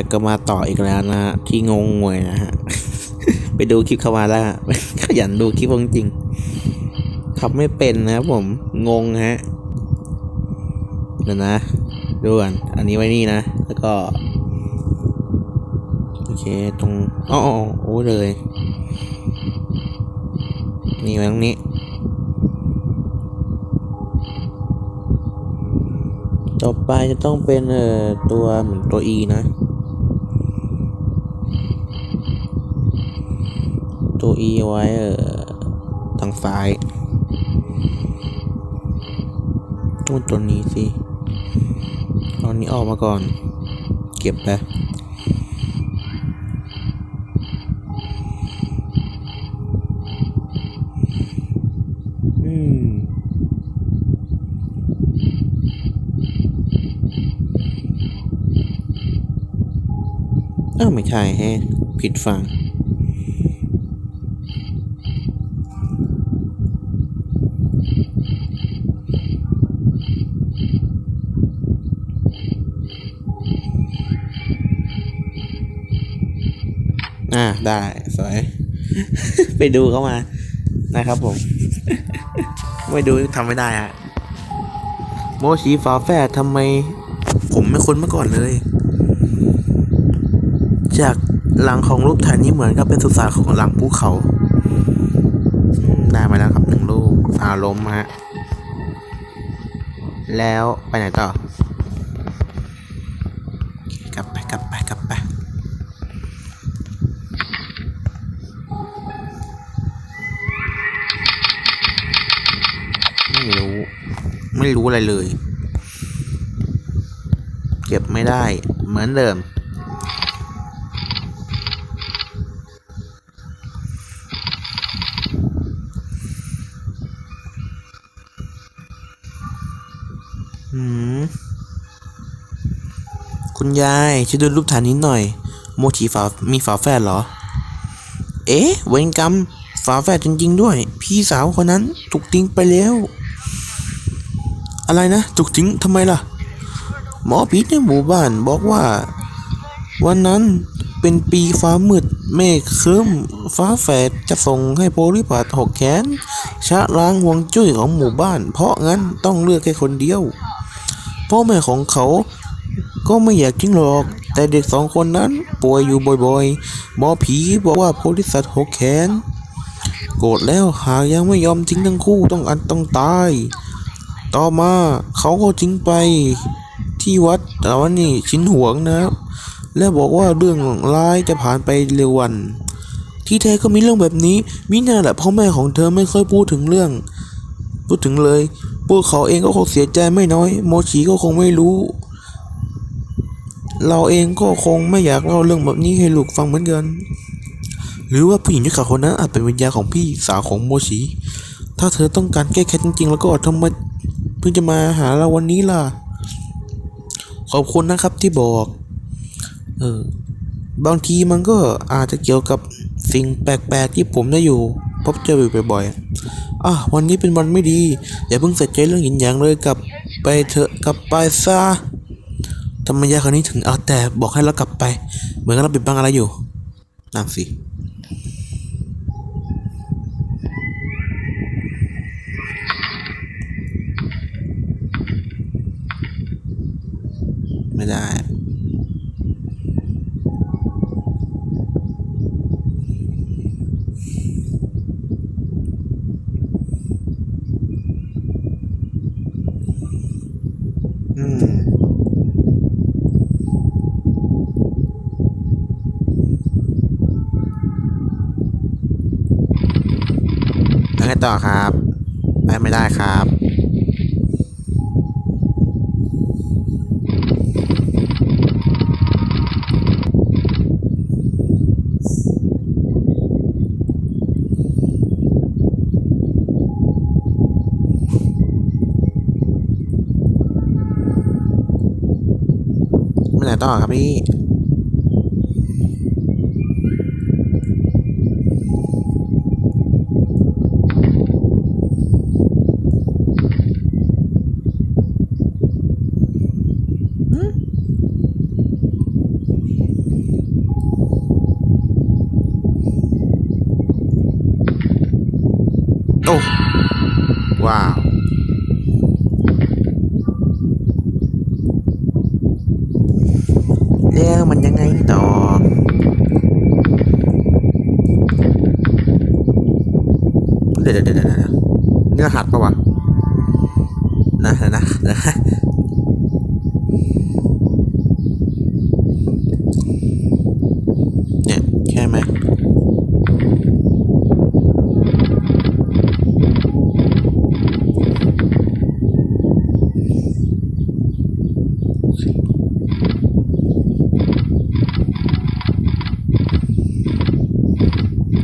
ดก็มาต่ออีกแล้วนะที่งงงวยนะฮะ ไปดูคลิปเขามาแล้วฮะขยันดูคลิปจริงๆขับไม่เป็นนะครับผมงงฮะเดี๋ยวนะ ดูก่อนอันนี้ไว้นี่นะ แล้วก็โอเคตรงอ๋ออ๋อโอ้เลย นี่ไว้ตรงนี้ต่อไปจะต้องเป็นเอ่อตัวเหมือนตัว E นะ ตัว E ไว้เออทางซ้ายนู่นตัวนี้สิเอนนี้ออกมาก่อน เก็บไปอืมอ้าวไม่ใช่แฮะผิดฝั่ง อ่าได้สวย ไปดูเข้ามานะครับผม ไม่ดูทำไม่ได้อะโมชีฝาแฝดทำไม ผมไม่คุ้นมาก่อนเลย จากหลังของรูปถ่ายนี้เหมือนกับเป็นสุสานของหลังภูเขา ได้มาแล้วครับหนึ่งรูปอารมณ์ฮะ แล้วไปไหนต่อ กลับไปกลับไปกลับไป ไม่รู้ ไม่รู้อะไรเลย เก็บไม่ได้เหมือนเดิมอืมคุณยายช่วยดูรูปฐานนี้หน่อย โมจิฝามีฝาแฝดเหรอ เอ๊ะเวรกรรมฝาแฝดจริง ๆ ด้วย พี่สาวคนนั้นถูกทิ้งไปแล้ว อะไรนะถูกทิ้งทำไมล่ะ หมอผีในหมู่บ้านบอกว่า วันนั้นเป็นปีฟ้ามืดเมฆครึ้มฟ้าแฝดจะส่งให้โพลิพัทหกแขนชะล้างห่วงจุ้ยของหมู่บ้าน เพราะงั้นต้องเลือกแค่คนเดียวพ่อแม่ของเขาก็ไม่อยากทิ้งหรอก แต่เด็กสองคนนั้นป่วยอยู่บ่อยๆ หมอผีบอกว่าโพลิสัตหกแขน โกรธแล้วหากยังไม่ยอมทิ้งทั้งคู่ต้องอันต้องตาย ต่อมาเขาก็ทิ้งไปที่วัดแต่ว่านี่ชิ้นหวงนะครับ และบอกว่าเรื่องร้ายจะผ่านไปเร็ววัน ที่แท้ก็มีเรื่องแบบนี้มิน่าแหละพ่อแม่ของเธอไม่ค่อยพูดถึงเรื่อง พูดถึงเลยพวกเขาเองก็คงเสียใจไม่น้อย โมชีก็คงไม่รู้ เราเองก็คงไม่อยากเล่าเรื่องแบบนี้ให้ลูกฟังเหมือนกัน หรือว่าผู้หญิงที่ขาคนนั้นอาจเป็นวิญญาณของพี่สาวของโมชีถ้าเธอต้องการแก้แค้นจริงๆ แล้วก็ทำไม พิ่งจะมาหาเราวันนี้ล่ะ ขอบคุณนะครับที่บอก เออ บางทีมันก็อาจจะเกี่ยวกับสิ่งแปลกๆที่ผมได้อยู่ พบเจออยู่บ่อยๆอะวันนี้เป็นวันไม่ดี อย่าเพิ่งใส่ใจเรื่องหยินหยางเลยกลับไปเถอะกลับไปซะทำไมยาคนนี้ถึงเอาแต่บอกให้เรากลับไป เหมือนกับเราปิดบังอะไรอยู่นั่งสิ ไม่ได้ อืมแล้วไงต่อครับ ไปไม่ได้ครับ ไม่ไหนต่อครับพี่ อ โอ้ ว้าว แล้วมันยังไงต่อ เดี๋ยวเดี๋ยวเดี๋ยวเดี๋ยวเนื้อหัดปะวะ นะนะนะนะเนี่ยใช่ไหม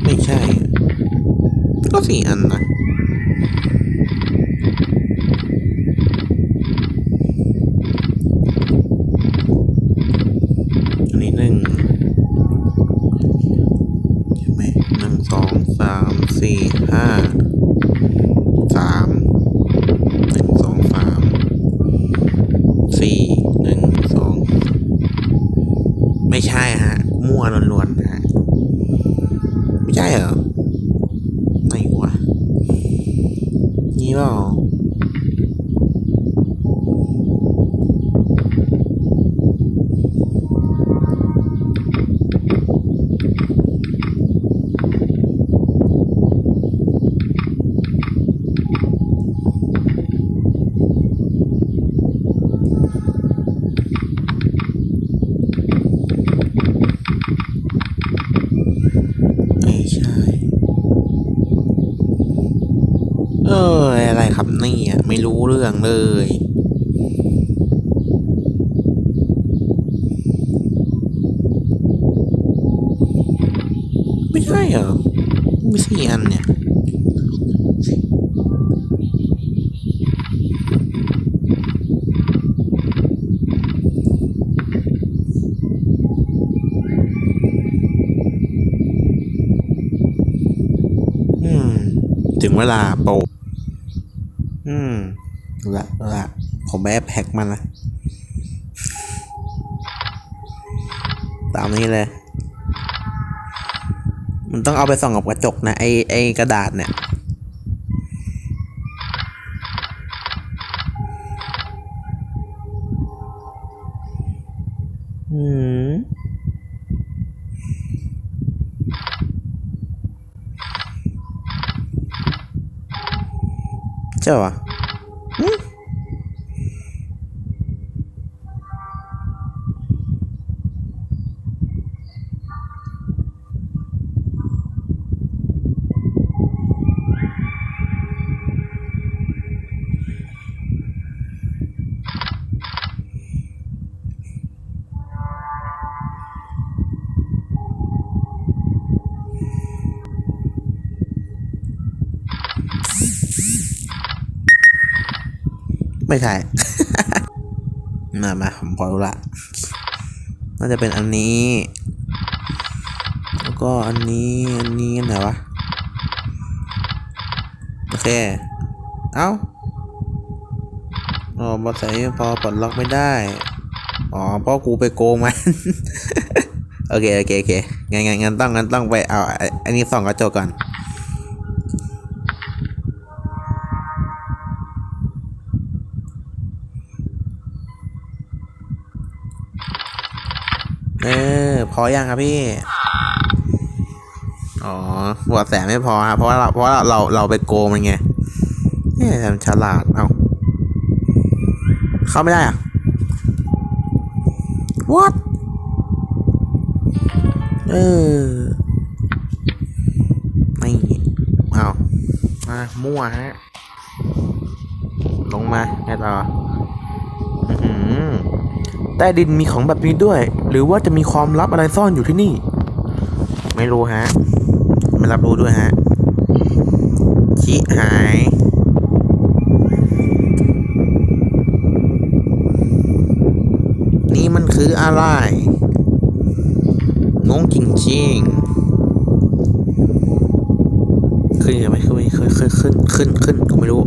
ไม่ใช่ ก็สี่อันนะอันนี้หนึ่งใช่ไหมหนึ่งสองสามสี่ห้าสามหนึ่งสองสามสี่หนึ่งสองไม่ใช่ฮะ มั่ว ล้วนๆนะฮะ ไม่ใช่เหรอไหนวะนี่เปล่าไม่ใช่ เอออะไรครับนี่อะไม่รู้เรื่อ งเลย ไม่ใช่เหรอไม่ใช่อันเนี่ยถึงเวลาโปร อืมรู้ละรู้ละผม แอบแฮกมันนะ ตามนี้เลย มันต้องเอาไปส่องกับกระจกนะ ไอไอกระดาษเนี่ย อืมเจ้าวะ ใช่ มามาผมพอรู้ละ น่าจะเป็นอันนี้ แล้วก็อันนี้ อันนี้อันไหนวะ โอเค เอ้าอ๋อบอสใส่พอปลดล็อกไม่ได้ อ๋อเพราะกูไปโกงมัน โอเค โอเค โอเค งั้นงั้นงั้นต้องงั้นต้องไปเอา อันนี้ส่องกระจกก่อน เอ อพอยังครับพี่ อ๋อหัวแสไม่พอครับเพราะว่าเราเพราะว่าเราเราไปโกมันไงเนี่ยทำฉลาด เอาเข้าไม่ได้อะ what เออไม่เอามามั่วฮะ ลงมาไงต่อ อือหือ ใต้ดินมีของแบบนี้ด้วย หรือว่าจะมีความลับอะไรซ่อนอยู่ที่นี่ ไม่รู้ฮะ ไม่รับรู้ด้วยฮะชิหายนี่มันคืออะไรงงจริงๆขึ้นยังไงขึ้นขึ้นขึ้นขึ้นขึ้นขึ้นก็ไม่รู้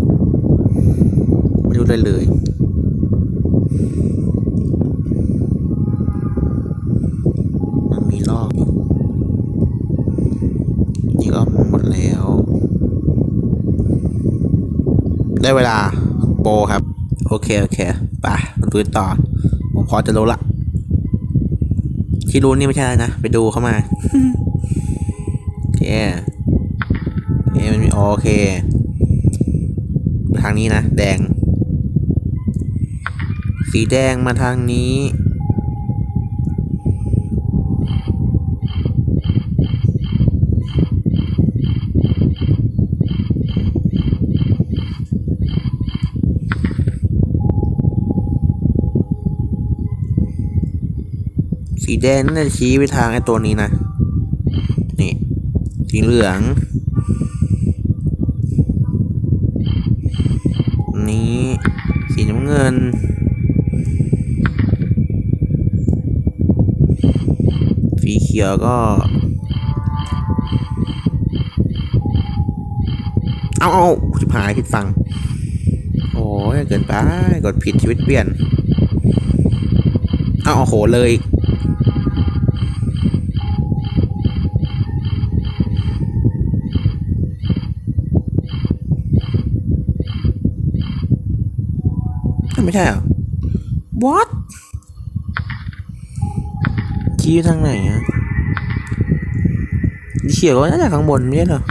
ไม่รู้เลยเลย ได้เวลาโปรครับ โอเค โอเคไปมาดูกันต่อ ผมพอจะรู้ละ ที่รู้นี่ไม่ใช่อะไรนะ ไปดูเข้ามา โอเคโอเคมันมีโอเค ทางนี้นะ แดง สีแดงมาทางนี้ แดงน่าจะชี้ไปทางไอ้ตัวนี้นะ นี่ สีเหลือง นี้ สีน้ำเงิน สีเขียวก็ เอาเอาชิบหายผิดฟัง โอ้ยเกินไป กดผิดชีวิตเปลี่ยน เอาโอ้โหเลยอีก ไม่ ใช่เหรอ what ชี้ทางไหนอะเขียวก็น่าจะข้างบนไม่ใช่เหรอ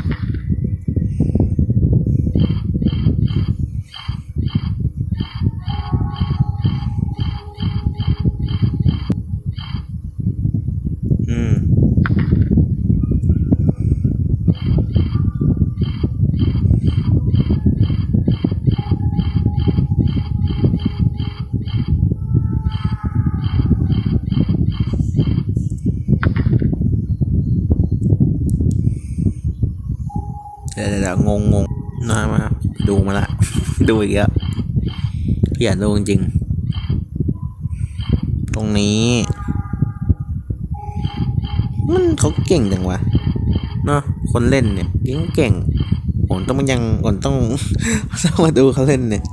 ม เดี๋ยวเดี๋ยวเดี๋ยวงงงงนามา ดูมาละ ดูอีกแล้วพี่อยากดูจริง ตรงนี้ มันเขาเก่งจังวะ เนาะคนเล่นเนี่ยยิ่งเก่งผมต้องยังก่อนต้องต้องมาดูเขาเล่นเนี่ย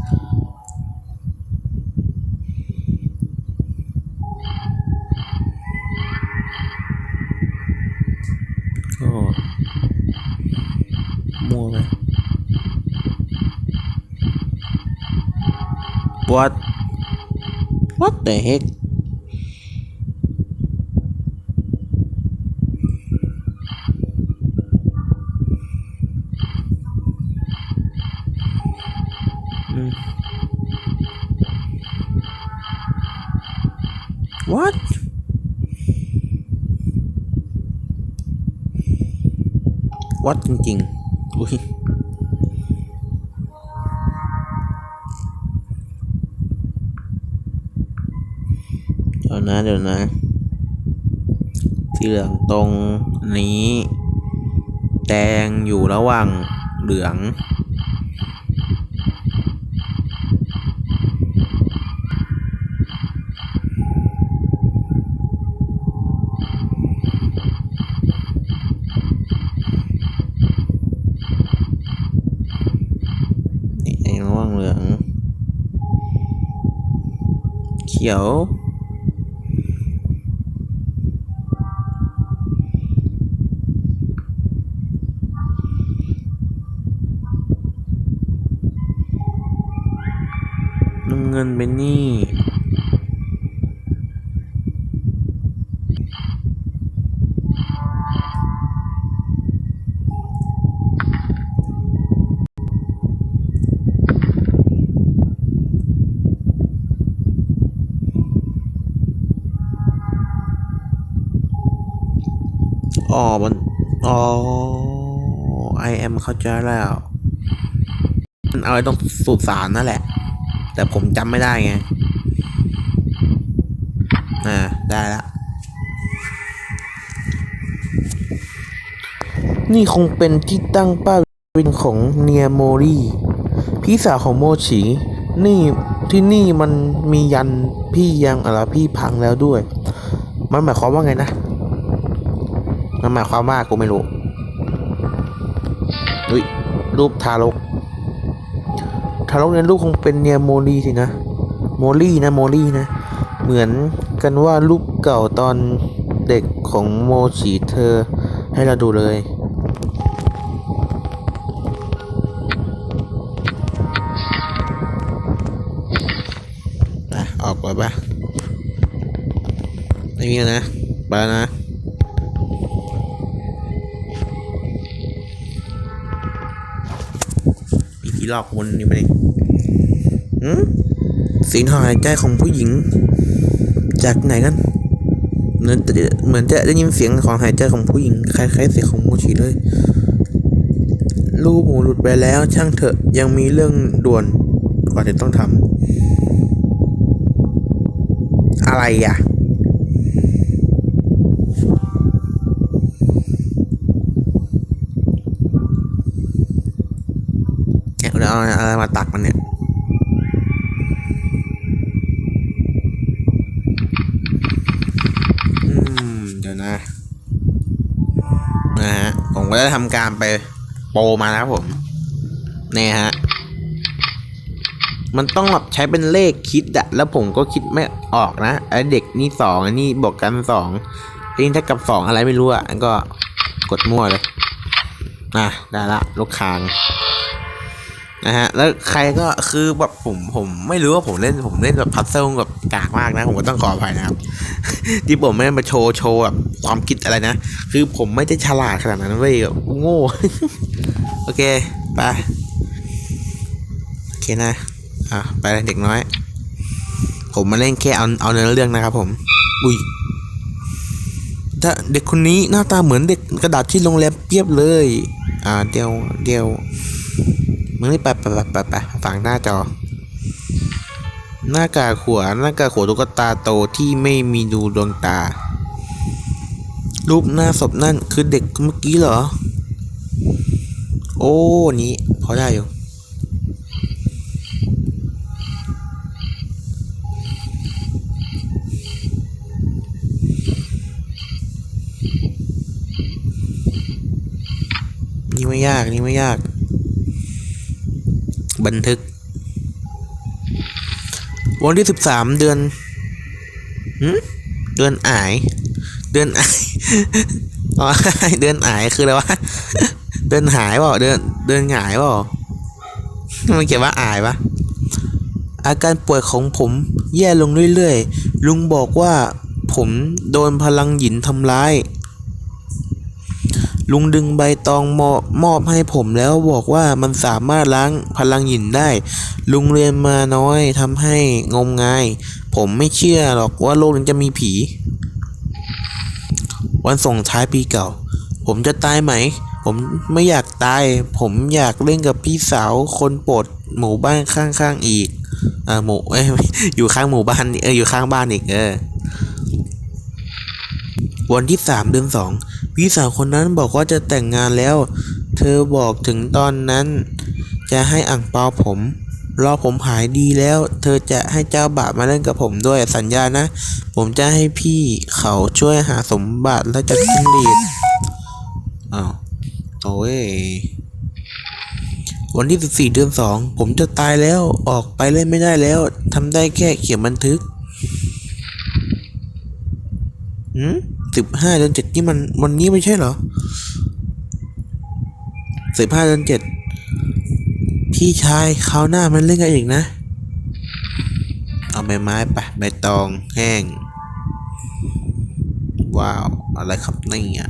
ก็มั่วไป What What the heck อืม What วั นะเดี๋ยวนะ สีเหลืองตรงนี้ แดงอยู่ระหว่างเหลือง นี่ในระหว่างเหลือง เขียว เงินเป็นหนี่อ๋อ มัน อ๋อ I am เข้าใจแล้ว มันเอาไว้ตรงสุสานนั่นแหละ แต่ผมจำไม่ได้ไง อ่า ได้ละ นี่คงเป็นที่ตั้งป้าวินของเนียโมรีพี่สาวของโมชิ นี่ที่นี่มันมียันพี่ยังอะไรพี่พังแล้วด้วย มันหมายความว่าไงนะ มันหมายความว่ากูไม่รู้ อุ้ยรูปทารก ทารกในลูกคงเป็นเนียโมลีสินะ โมลี่นะ โมลี่นะ เหมือนกันว่ารูปเก่าตอนเด็กของโมชีเธอให้เราดูเลยออกไปปะไม่มีนะ ไปนะอีหลอกวนนี่ไปเอง เสียงหายใจของผู้หญิง จากไหนกันเหมือนจะเหมือนจะได้ยินเสียงของหายใจของผู้หญิงคล้ายๆเสียงของโมชิเลย ลูกหมูหลุดไปแล้ว ช่างเถอะยังมีเรื่องด่วนกว่าที่ต้องทำอะไรอะเนี่ยเราเอาอะไรมาตักมันเนี่ย อืม เดี๋ยวนะ นะฮะ ผม ก็ได้ทำการไปโปรมานะครับผมนี่ฮะมันต้องแบบใช้เป็นเลขคิดอะแล้วผมก็คิดไม่ออกนะไอเด็กนี่สองอันนี้บวกกันสองทีนี้ถ้ากับสองอะไรไม่รู้อะก็กดมั่วเลยอะได้ละลูกคาง นะฮะแล้วใครก็คือแบบผมผมไม่รู้ว่าผมเล่นผมเล่นแบบพัซเซิลแบบกากมากนะ ผมก็ต้องขออภัยนะครับ ที่ผมไม่ได้มาโชว์โชว์แบบความคิดอะไรนะ คือผมไม่ได้ฉลาดขนาดนั้นเว้ยโง่ โอเค ไป โอเคนะ อะ ไปเลยเด็กน้อย ผมมาเล่นแค่เอาเอาเนื้อเรื่องนะครับผม อุ้ยถ้าเด็กคนนี้หน้าตาเหมือนเด็กกระดาษที่โรงแรมเปียบเลย อ่าเดียวเดียว มึงนี่ไปไปไปไปไปฝั่งหน้าจอ หน้ากากขวหน้ากากขวตุ๊กตาโตที่ไม่มีดูดวงตา รูปหน้าศพนั่นคือเด็กเมื่อกี้เหรอ โอ้นี้พอได้อยู่นี่ไม่ยากนี่ไม่ยาก บันทึก วันที่สิบสามเดือนเดือนอาย เดือนอายอ๋อเดือนอายคืออะไรวะเดือนหายเปล่าเดือนเดือนหายเปล่ามันเขียนว่าอายปะอาการป่วยของผมแย่ลงเรื่อยๆ ลุงบอกว่าผมโดนพลังหยินทำร้าย ลุงดึงใบตองมอบมอบให้ผมแล้วบอกว่ามันสามารถล้างพลังหยินได้ ลุงเรียนมาน้อยทำให้งมงาย ผมไม่เชื่อหรอกว่าโลกนี้จะมีผี วันส่งท้ายปีเก่า ผมจะตายไหม ผมไม่อยากตาย ผมอยากเล่นกับพี่สาวคนโปรดหมู่บ้านข้างๆอีกอ่าหมู่เอ้ยอยู่ข้างหมู่บ้านเอออยู่ข้างบ้านอีกเออวันที่สามเดือนสอง พี่สาวคนนั้นบอกว่าจะแต่งงานแล้ว เธอบอกถึงตอนนั้น จะให้อ่างเปาผม รอผมหายดีแล้ว เธอจะให้เจ้าบาวมาเล่นกับผมด้วยสัญญานะ ผมจะให้พี่เขาช่วยหาสมบัติและจัดจิ้งหรีดอ้าวโอ้ยวันที่ 14 เดือน 2 ผมจะตายแล้ว ออกไปเล่นไม่ได้แล้ว ทำได้แค่เขียนบันทึก หืม สิบห้าเดือนเจ็ดนี่มันวันนี้ไม่ใช่เหรอสิบห้าเดือนเจ็ดพี่ชายคราวหน้ามันเล่นกันอีกนะ เอาใบไม้ไปใบตองแห้ง ว้าว อะไรครับนี่ย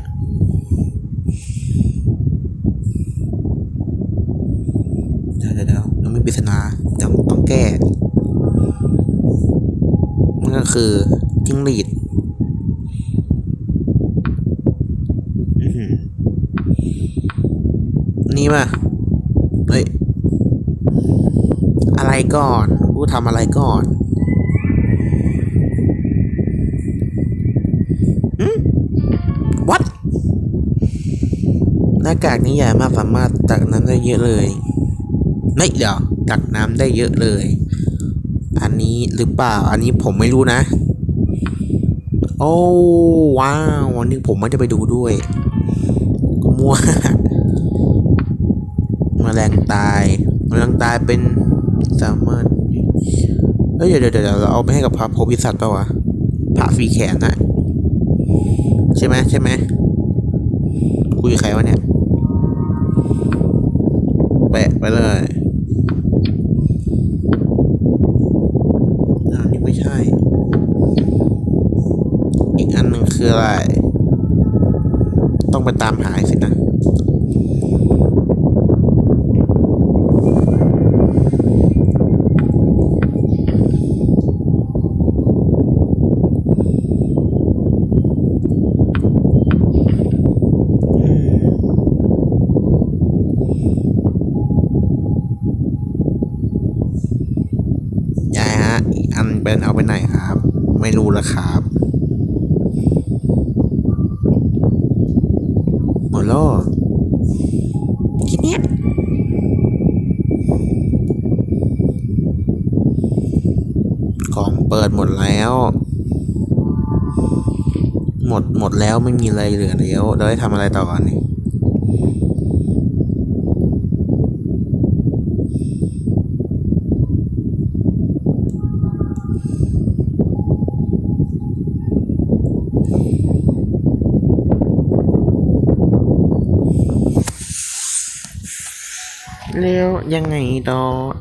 เดี๋ยวเดี๋ยวเดี๋ยวยังไม่ปริศนาเดี๋ยวต้องแก้นั่นก็คือจิ้งหรีด อื้อหือ นี่ป่ะเฮ้ย อะไรก่อน กูทำอะไรก่อนหืม what หน้ากากนี้ใหญ่มากสามารถตักน้ำได้เยอะเลยไม่เดี๋ยวตักน้ำได้เยอะเลย อันนี้หรือเปล่า อันนี้ผมไม่รู้นะ โอ้ว้าววันนี้ผมไม่ได้ไปดูด้วยก็มัว แมลงตายแม ลงตายเป็นสามารถเฮ้ยเดี๋ยวเดี๋ยวเดี๋ยวเราเอาไปให้กับพระโพธิสัตว์ปล่าวะพระฟรีแขนนะใช่ไหมใช่ไหมคุยใครวะเนี่ยแปะไปเลยอ้าวนี่ไม่ใช่ อีกอันหนึ่งคืออะไร ต้องไปตามหาสินะ ยายฮะ อีกอันเป็นเอาไปไหนครับ ไม่รู้แล้วครับ หมดแล้วเหรอ คิดเนี้ยกล่องเปิดหมดแล้ว หมดหมดแล้วไม่มีอะไรเหลือแล้วเราได้ทำอะไรต่อกัน ยังไงต่อก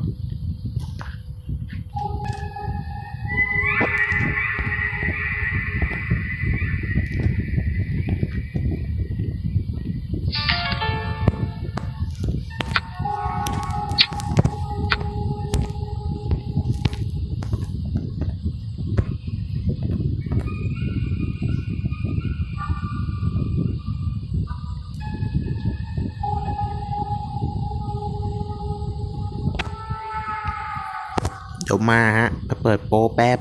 ดี๋ยวมาฮะไปเปิดโปแป๊บ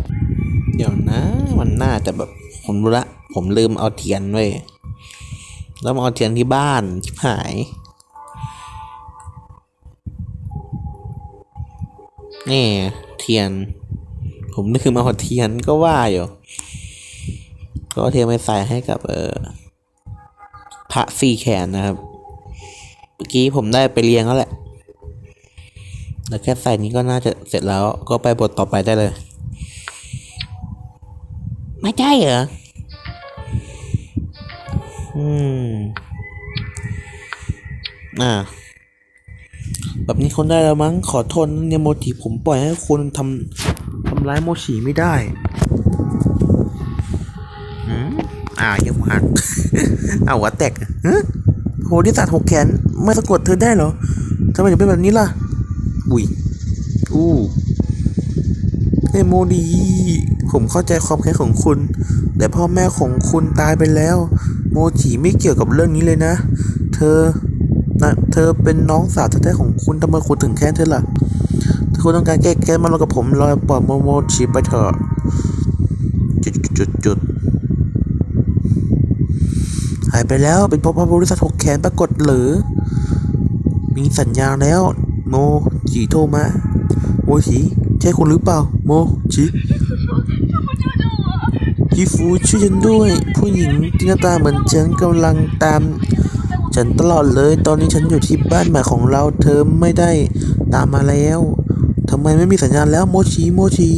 เดี๋ยวนะ มันน่าจะแบบผมรู้ละ ผมลืมเอาเทียนไว้ยแล้วมาเอาเทียนที่บ้านชิบหาย นี่เทียน ผมนึกมาเอาเทียนก็ว่าอยู่ ก็เอาเทียนไปใส่ให้กับ เออพระสี่แขนนะครับ เมื่อกี้ผมได้ไปเรียงแล้วแหละ แล้วแค่ใส่นี้ก็น่าจะเสร็จแล้วก็ไปบทต่อไปได้เลย ไม่ใช่เหรอ อืม อ่า แบบนี้คนได้แล้วมั้งขอโทษนะเนี่ยโมจิผมปล่อยให้คุณทำทำร้ายโมชิไม่ได้อืมอ่ายังหักเอาหัวแตกฮะโหที่สัตว์หกแขน ไม่สะกดเธอได้เหรอทำไมถึงเป็นแบบนี้ล่ะ อุ้ยอู้เอโมดี ผมเข้าใจความแค้นของคุณ แต่พ่อแม่ของคุณตายไปแล้ว โมจิไม่เกี่ยวกับเรื่องนี้เลยนะ เธอนะเธอเป็นน้องสาวแท้ๆของคุณทำไมคุณถึงแค้นเธอล่ะถ้าคุณต้องการแก้แค้นมาลงกับผมรอยปล่อยโมโมจิไปเถอะจุดจุดจุดหายไปแล้วเป็นเพราะพระบริษัทหกแขนปรากฏหรือ มีสัญญาณแล้ว โมจิโทรมาโมจิใช่คุณหรือเปล่า โมจิฮิฟูช่วยฉันด้วย ผู้หญิงที่หน้าตาเหมือนฉันกำลังตาม ฉันตลอดเลย ตอนนี้ฉันอยู่ที่บ้านใหม่ของเราเธอไม่ได้ตามมาแล้วทำไมไม่มีสัญญาณแล้วโมจิโมจิ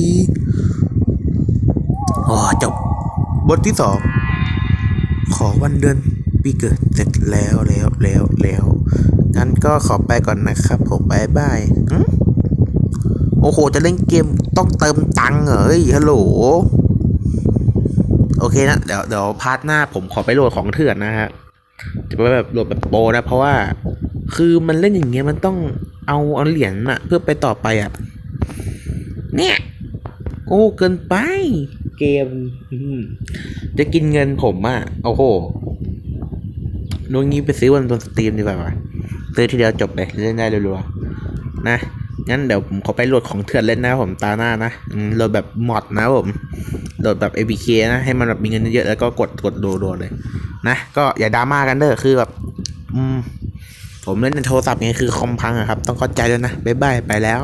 อ๋อจบบทที่สองขอวันเดือนปีเกิดเสร็จแล้วแล้วแล้วแล้ว งั้นก็ขอไปก่อนนะครับ ผมบายบายโอ้โห จะเล่นเกมต้องเติมตังค์เหรอฮัลโหล โอเคนะ เดี๋ยวเดี๋ยวพาร์ทหน้าผมขอไปโหลดของเถื่อนนะฮะ จะไปแบบโหลดแบบโปนะ เพราะว่า คือมันเล่นอย่างเงี้ยมันต้องเอาเอาเหรียญอะเพื่อไปต่อไปอะเนี่ย โอ้ เกินไป เกม จะกินเงินผมอะโอ้โหนวงนี้ไปซื้อวันบนสตรีมดีกว่าวะ ซื้อทีเดียวจบเลยเล่นได้รัวๆนะงั้นเดี๋ยวผมขอไปโหลดของเถื่อนเล่นนะผมตาหน้านะโหลดแบบมอดนะผมโหลดแบบ APK นะให้มันแบบมีเงินเยอะๆแล้วก็กดกดโดดๆเลย นะก็อย่าดราม่ากันเด้อคือแบบอืมผมเล่นในโทรศัพท์ไงคือคอมพังอะครับ ต้องเข้าใจด้วยนะบ๊ายบายไปแล้ว